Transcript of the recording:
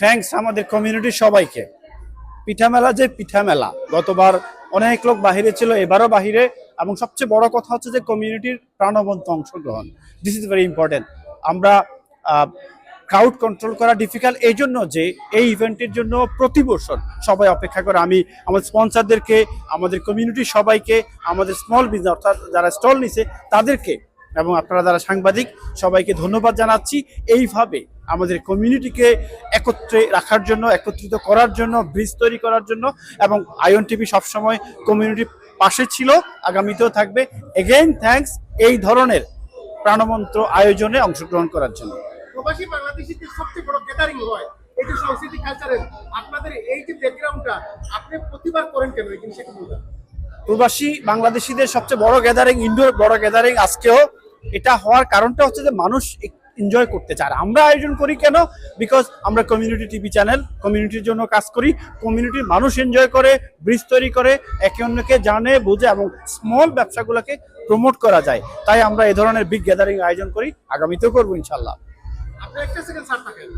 Thanks আমাদের কমিউনিটির সবাইকে। পিঠা মেলা যে পিঠা মেলা গতবার অনেক লোক বাহিরে ছিল, এবারও বাহিরে, এবং সবচেয়ে বড় কথা হচ্ছে যে কমিউনিটির প্রাণবন্ত অংশগ্রহণ। দিস ইজ ভেরি ইম্পর্টেন্ট আমরা ক্রাউড কন্ট্রোল করা ডিফিকাল্ট এই জন্য যে এই ইভেন্টের জন্য প্রতি বছর সবাই অপেক্ষা করে। আমি আমাদের স্পন্সরদেরকে আমাদের কমিউনিটির সবাইকে, আমাদের স্মল বিজনেস অর্থাৎ যারা স্টল নিছে, তাদেরকে এবং আপনারা যারা সাংবাদিক সবাইকে ধন্যবাদ জানাচ্ছি। এইভাবে আমাদের কমিউনিটিকে একত্রে রাখার জন্য একত্রিত করার জন্য ব্রিজ তৈরি করার জন্য এবং আয়ন টিভি সবসময় কমিউনিটির পাশে ছিল আগামীতেও থাকবে। এগেইন থ্যাঙ্কস এই ধরনের প্রাণমন্ত্র আয়োজনে অংশগ্রহণ করার জন্য। প্রবাসী বাংলাদেশিদের সবচেয়ে বড় গ্যাদারিং হয় এই যে সংস্কৃতি কালচারের আপনাদের এই যে ব্যাকগ্রাউন্ডটা আপনি প্রতিবার করেন কেন? এই জিনিসটা প্রবাসী বাংলাদেশিদের সবচেয়ে বড় গ্যাদারিং ইনডোর বড় গ্যাদারিং আজকেও এটা হওয়ার কারণটা হচ্ছে যে মানুষ এনজয় করতে চায়। আমরা আয়োজন করি কেন? বিকজ আমরা কমিউনিটি টিভি চ্যানেল কমিউনিটির জন্য কাজ করি। কমিউনিটির মানুষ এনজয় করে ব্রিজ তৈরি করে, একে অন্যকে জানে, বোঝে এবং স্মল ব্যবসাগুলোকে প্রমোট করা যায়। তাই আমরা এ ধরনের বিগ গ্যাদারিং আয়োজন করি। আগামীতেও করব ইনশাল্লাহ। একটা সেকেন্ড স্যার থাকেন।